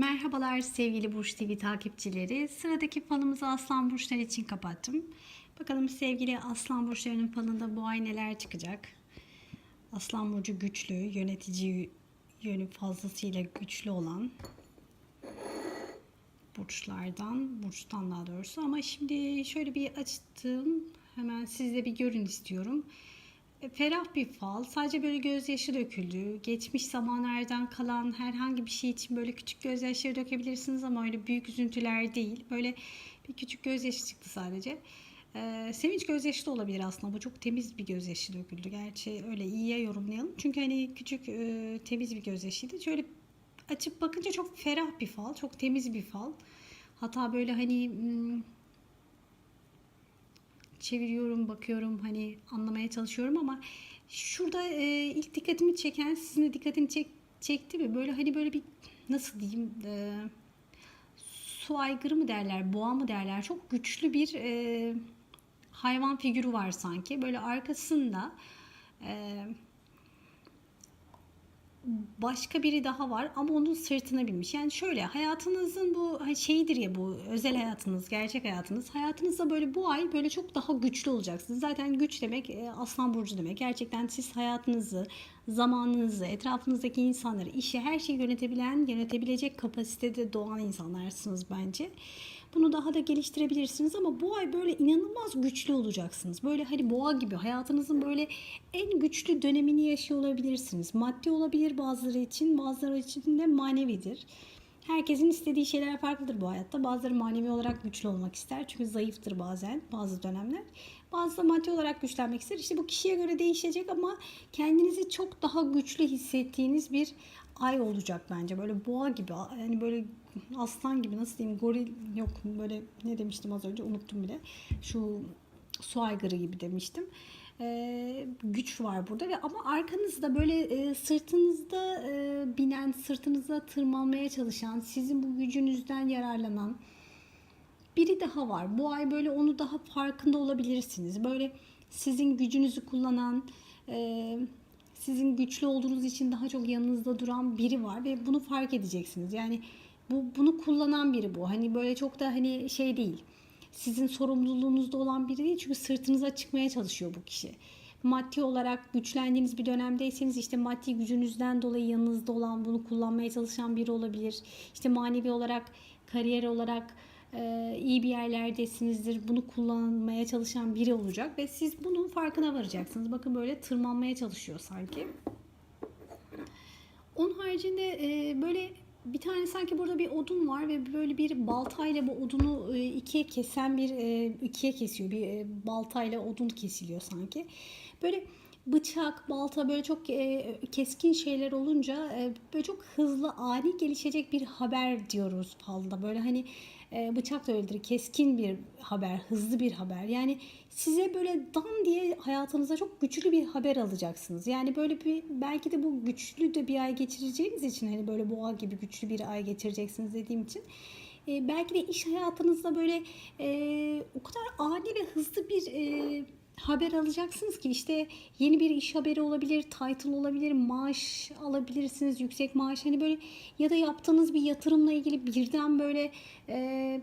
Merhabalar sevgili Burç TV takipçileri. Sıradaki falımızı Aslan Burçları için kapattım. Bakalım sevgili Aslan Burçlarının falında bu ay neler çıkacak? Aslan Burcu güçlü, yönetici yönü fazlasıyla güçlü olan burçlardan, burçtan daha doğrusu. Ama şimdi şöyle bir açtım. Hemen siz de bir görün istiyorum. E, Ferah bir fal. Sadece böyle gözyaşı döküldü. Geçmiş zamanlardan kalan herhangi bir şey için böyle küçük gözyaşları dökebilirsiniz ama öyle büyük üzüntüler değil. Böyle bir küçük gözyaşı çıktı sadece. Ee, sevinç gözyaşı da olabilir aslında. Bu çok temiz bir gözyaşı döküldü. Gerçi öyle iyiye yorumlayalım. Çünkü hani küçük e, temiz bir gözyaşıydı. Şöyle açıp bakınca çok ferah bir fal. Çok temiz bir fal. Hatta böyle hani hmm, çeviriyorum, bakıyorum, hani anlamaya çalışıyorum ama şurada e, ilk dikkatimi çeken, sizin de dikkatini çek, çekti mi? Böyle hani böyle bir nasıl diyeyim e, su aygırı mı derler, boğa mı derler? Çok güçlü bir e, hayvan figürü var sanki. Böyle arkasında e, başka biri daha var ama onun sırtına binmiş. Yani şöyle hayatınızın bu hani şeyidir ya bu özel hayatınız, gerçek hayatınız. Hayatınızda böyle bu ay böyle çok daha güçlü olacaksınız. Zaten güç demek e, aslan burcu demek. Gerçekten siz hayatınızı, zamanınızı, etrafınızdaki insanları, işi, her şeyi yönetebilen, yönetebilecek kapasitede doğan insanlarsınız bence. Bunu daha da geliştirebilirsiniz ama bu ay böyle inanılmaz güçlü olacaksınız. Böyle hani boğa gibi hayatınızın böyle en güçlü dönemini yaşıyor olabilirsiniz. Maddi olabilir bazıları için, bazıları için de manevidir. Herkesin istediği şeyler farklıdır bu hayatta. Bazıları manevi olarak güçlü olmak ister. Çünkü zayıftır bazen bazı dönemler. Bazı da maddi olarak güçlenmek ister. İşte bu kişiye göre değişecek ama kendinizi çok daha güçlü hissettiğiniz bir ay olacak bence. Böyle boğa gibi yani böyle aslan gibi nasıl diyeyim goril yok böyle ne demiştim az önce unuttum bile. Şu su aygırı gibi demiştim. Ee, güç var burada ve ama arkanızda böyle e, sırtınızda e, binen, sırtınıza tırmanmaya çalışan, sizin bu gücünüzden yararlanan biri daha var. Bu ay böyle onu daha farkında olabilirsiniz. Böyle sizin gücünüzü kullanan, e, sizin güçlü olduğunuz için daha çok yanınızda duran biri var ve bunu fark edeceksiniz. Yani bu bunu kullanan biri bu. Hani böyle çok da hani şey değil. Sizin sorumluluğunuzda olan biri değil çünkü sırtınıza çıkmaya çalışıyor bu kişi. Maddi olarak güçlendiğiniz bir dönemdeyseniz işte maddi gücünüzden dolayı yanınızda olan bunu kullanmaya çalışan biri olabilir. İşte manevi olarak kariyer olarak e, iyi bir yerlerdesinizdir. Bunu kullanmaya çalışan biri olacak ve siz bunun farkına varacaksınız. Bakın böyle tırmanmaya çalışıyor sanki. Onun haricinde e, böyle bir tane sanki burada bir odun var ve böyle bir baltayla bu odunu e, ikiye kesen bir e, ikiye kesiyor. Bir e, baltayla odun kesiliyor sanki. Böyle bıçak, balta böyle çok e, keskin şeyler olunca e, böyle çok hızlı ani gelişecek bir haber diyoruz falda. Böyle hani e, bıçak da öyledir. Keskin bir haber, hızlı bir haber. Yani size böyle dan diye hayatınıza çok güçlü bir haber alacaksınız. Yani böyle bir belki de bu güçlü de bir ay geçireceğiniz için hani böyle boğa gibi güçlü bir ay geçireceksiniz dediğim için e, belki de iş hayatınızda böyle e, o kadar ani ve hızlı bir e, haber alacaksınız ki işte yeni bir iş haberi olabilir, title olabilir, maaş alabilirsiniz, yüksek maaş. Hani böyle ya da yaptığınız bir yatırımla ilgili birden böyle e,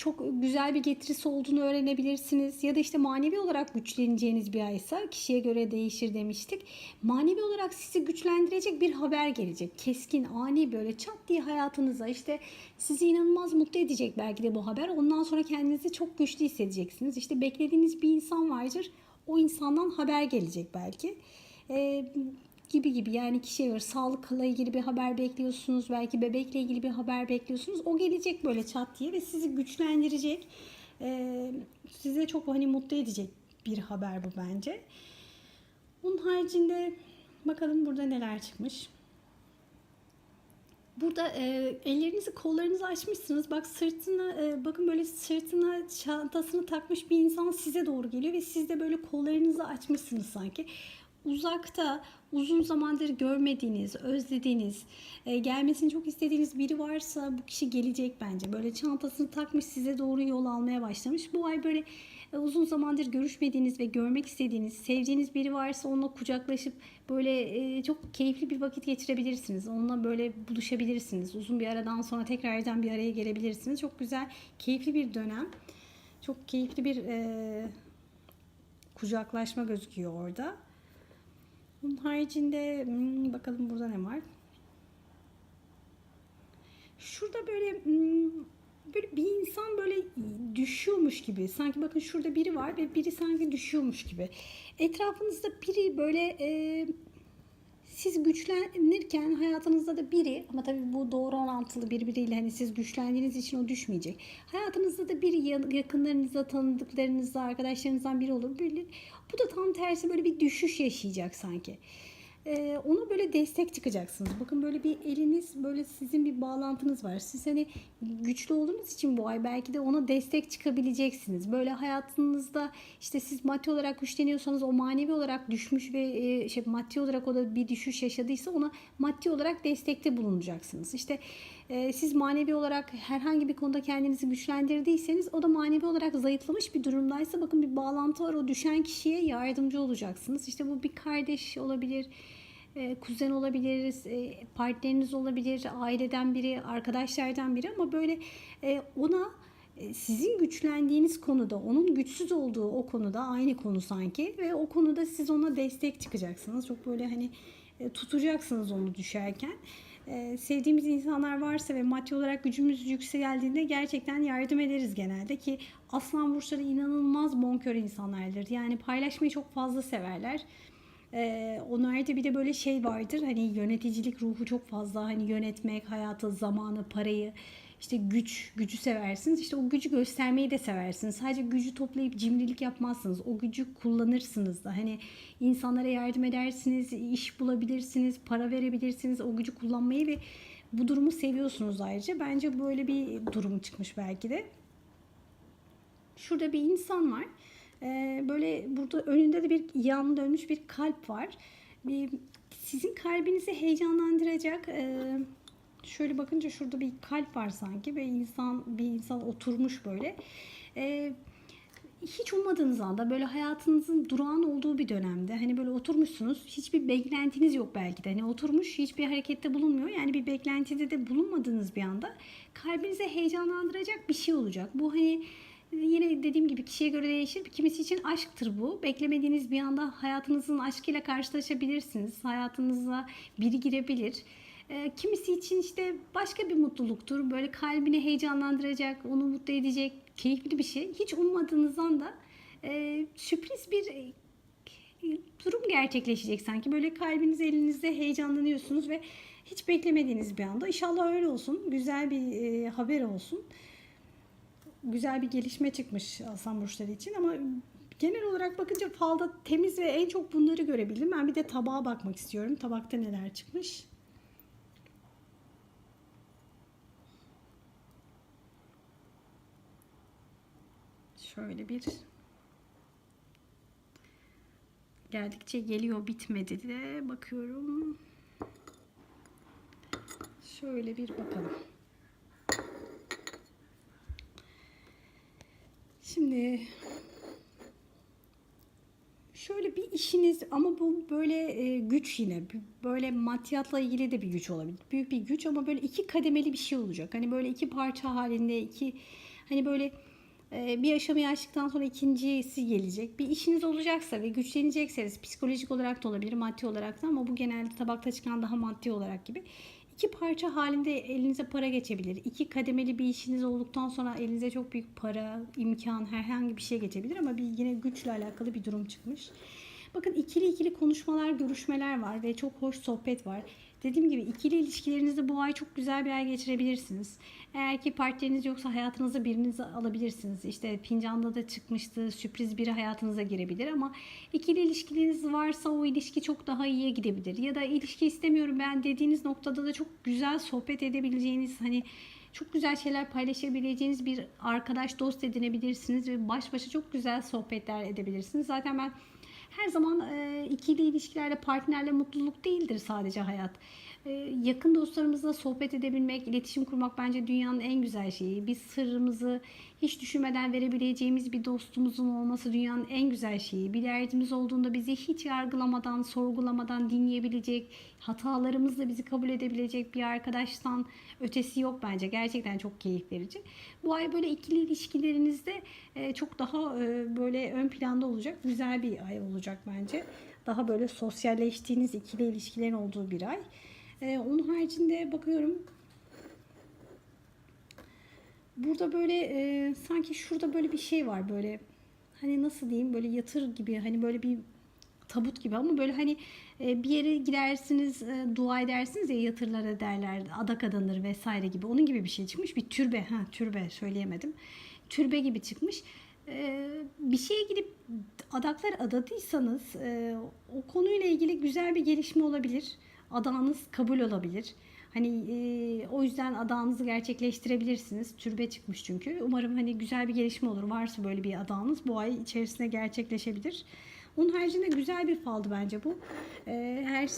çok güzel bir getirisi olduğunu öğrenebilirsiniz. Ya da işte manevi olarak güçleneceğiniz bir aysa kişiye göre değişir demiştik. Manevi olarak sizi güçlendirecek bir haber gelecek. Keskin, ani böyle çat diye hayatınıza işte sizi inanılmaz mutlu edecek belki de bu haber. Ondan sonra kendinizi çok güçlü hissedeceksiniz. İşte beklediğiniz bir insan vardır. O insandan haber gelecek belki. Ee, gibi gibi yani kişiye göre sağlıkla ilgili bir haber bekliyorsunuz. Belki bebekle ilgili bir haber bekliyorsunuz. O gelecek böyle çat diye ve sizi güçlendirecek. Size çok hani mutlu edecek bir haber bu bence. Bunun haricinde bakalım burada neler çıkmış. Burada e, ellerinizi kollarınızı açmışsınız. Bak sırtına e, bakın böyle sırtına çantasını takmış bir insan size doğru geliyor ve siz de böyle kollarınızı açmışsınız sanki. Uzakta uzun zamandır görmediğiniz, özlediğiniz, e, gelmesini çok istediğiniz biri varsa bu kişi gelecek bence. Böyle çantasını takmış size doğru yol almaya başlamış. Bu ay böyle e, uzun zamandır görüşmediğiniz ve görmek istediğiniz, sevdiğiniz biri varsa onunla kucaklaşıp böyle e, çok keyifli bir vakit geçirebilirsiniz. Onunla böyle buluşabilirsiniz. Uzun bir aradan sonra tekrardan bir araya gelebilirsiniz. Çok güzel, keyifli bir dönem. Çok keyifli bir e, kucaklaşma gözüküyor orada. Bunun haricinde hmm, bakalım burada ne var? Şurada böyle hmm, böyle bir insan böyle düşüyormuş gibi. Sanki bakın şurada biri var ve biri sanki düşüyormuş gibi. Etrafınızda biri böyle siz güçlenirken hayatınızda da biri ama tabii bu doğru orantılı birbiriyle hani siz güçlendiğiniz için o düşmeyecek. Hayatınızda da biri ya- yakınlarınızda, tanıdıklarınızda, arkadaşlarınızdan biri olur. Böyle, bu da tam tersi böyle bir düşüş yaşayacak sanki. Ee, ona böyle destek çıkacaksınız. Bakın böyle bir eliniz böyle sizin bir bağlantınız var. Siz hani güçlü olduğunuz için bu ay belki de ona destek çıkabileceksiniz. Böyle hayatınızda işte siz maddi olarak güçleniyorsanız o manevi olarak düşmüş ve e, şey maddi olarak o da bir düşüş yaşadıysa ona maddi olarak destekte bulunacaksınız. İşte e, siz manevi olarak herhangi bir konuda kendinizi güçlendirdiyseniz o da manevi olarak zayıflamış bir durumdaysa bakın bir bağlantı var o düşen kişiye yardımcı olacaksınız. İşte bu bir kardeş olabilir, e, kuzen olabilir, e, partneriniz olabilir, aileden biri, arkadaşlardan biri ama böyle e, ona e, sizin güçlendiğiniz konuda, onun güçsüz olduğu o konuda aynı konu sanki ve o konuda siz ona destek çıkacaksınız. Çok böyle hani tutacaksınız onu düşerken. Sevdiğimiz insanlar varsa ve maddi olarak gücümüz yükseldiğinde gerçekten yardım ederiz genelde ki aslan burçları inanılmaz bonkör insanlardır. Yani paylaşmayı çok fazla severler. Ee, onlarda bir de böyle şey vardır hani yöneticilik ruhu çok fazla hani yönetmek hayatı zamanı parayı işte güç gücü seversiniz işte o gücü göstermeyi de seversiniz. Sadece gücü toplayıp cimrilik yapmazsınız o gücü kullanırsınız da. Hani insanlara yardım edersiniz iş bulabilirsiniz para verebilirsiniz o gücü kullanmayı ve bu durumu seviyorsunuz ayrıca. Bence böyle bir durum çıkmış belki de. Şurada bir insan var. Ee, böyle burada önünde de bir yan dönmüş bir kalp var. Bir, sizin kalbinizi heyecanlandıracak. e, şöyle bakınca şurada bir kalp var sanki ve insan bir insan oturmuş böyle. E, hiç ummadığınız anda böyle hayatınızın durağan olduğu bir dönemde hani böyle oturmuşsunuz hiçbir beklentiniz yok belki de hani oturmuş hiçbir harekette bulunmuyor yani bir beklentide de bulunmadığınız bir anda kalbinize heyecanlandıracak bir şey olacak bu hani yine dediğim gibi kişiye göre değişir kimisi için aşktır bu beklemediğiniz bir anda hayatınızın aşkıyla karşılaşabilirsiniz hayatınıza biri girebilir ee, kimisi için işte başka bir mutluluktur. Böyle kalbini heyecanlandıracak, onu mutlu edecek, keyifli bir şey. Hiç ummadığınız anda e, sürpriz bir e, durum gerçekleşecek sanki. Böyle kalbiniz elinizde heyecanlanıyorsunuz ve hiç beklemediğiniz bir anda. İnşallah öyle olsun. Güzel bir e, haber olsun. Güzel bir gelişme çıkmış Aslan Burçları için ama genel olarak bakınca falda temiz ve en çok bunları görebildim. Ben bir de tabağa bakmak istiyorum. Tabakta neler çıkmış. Şöyle bir geldikçe geliyor bitmedi de bakıyorum. Şöyle bir bakalım. Şimdi şöyle bir işiniz ama bu böyle e, güç yine böyle maddiyatla ilgili de bir güç olabilir. Büyük bir güç ama böyle iki kademeli bir şey olacak. Hani böyle iki parça halinde iki hani böyle ee, bir aşamayı açtıktan sonra ikincisi gelecek. Bir işiniz olacaksa ve güçlenecekseniz psikolojik olarak da olabilir, maddi olarak da ama bu genelde tabakta çıkan daha maddi olarak gibi. İki parça halinde elinize para geçebilir. İki kademeli bir işiniz olduktan sonra elinize çok büyük para, imkan, herhangi bir şey geçebilir ama bir yine güçle alakalı bir durum çıkmış. Bakın ikili ikili konuşmalar, görüşmeler var ve çok hoş sohbet var. Dediğim gibi ikili ilişkilerinizde bu ay çok güzel bir ay geçirebilirsiniz. Eğer ki partneriniz yoksa hayatınıza birinizi alabilirsiniz. İşte fincanda da çıkmıştı sürpriz biri hayatınıza girebilir ama ikili ilişkiniz varsa o ilişki çok daha iyiye gidebilir. Ya da ilişki istemiyorum ben dediğiniz noktada da çok güzel sohbet edebileceğiniz hani çok güzel şeyler paylaşabileceğiniz bir arkadaş dost edinebilirsiniz ve baş başa çok güzel sohbetler edebilirsiniz. Zaten ben Her zaman e, ikili ilişkilerle, partnerle mutluluk değildir sadece hayat. E, yakın dostlarımızla sohbet edebilmek, iletişim kurmak bence dünyanın en güzel şeyi. Biz sırrımızı hiç düşünmeden verebileceğimiz bir dostumuzun olması dünyanın en güzel şeyi. Bir derdimiz olduğunda bizi hiç yargılamadan, sorgulamadan dinleyebilecek, hatalarımızla bizi kabul edebilecek bir arkadaştan ötesi yok bence. Gerçekten çok keyif verici. Bu ay böyle ikili ilişkilerinizde e, çok daha e, böyle ön planda olacak. Güzel bir ay olacak bence. Daha böyle sosyalleştiğiniz ikili ilişkilerin olduğu bir ay. E, onun haricinde bakıyorum. Burada böyle e, sanki şurada böyle bir şey var böyle hani nasıl diyeyim böyle yatır gibi hani böyle bir tabut gibi ama böyle hani e, bir yere gidersiniz e, dua edersiniz ya yatırlara derler adak adanır vesaire gibi. Onun gibi bir şey çıkmış. Bir türbe ha türbe söyleyemedim. Türbe gibi çıkmış. E, bir şeye gidip adaklar adadıysanız o konuyla ilgili güzel bir gelişme olabilir adağınız kabul olabilir Hani e, o yüzden adağınızı gerçekleştirebilirsiniz. Türbe çıkmış çünkü. Umarım hani güzel bir gelişme olur. Varsa böyle bir adağınız bu ay içerisinde gerçekleşebilir. Onun haricinde güzel bir faldı bence bu. E, her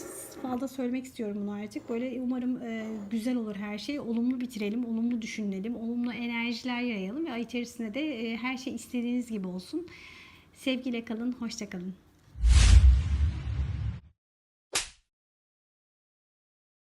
falda söylemek istiyorum bunu artık. Böyle umarım e, güzel olur her şey. Olumlu bitirelim, olumlu düşünelim, olumlu enerjiler yayalım ve ay içerisinde de e, her şey istediğiniz gibi olsun. Sevgiyle kalın, hoşça kalın.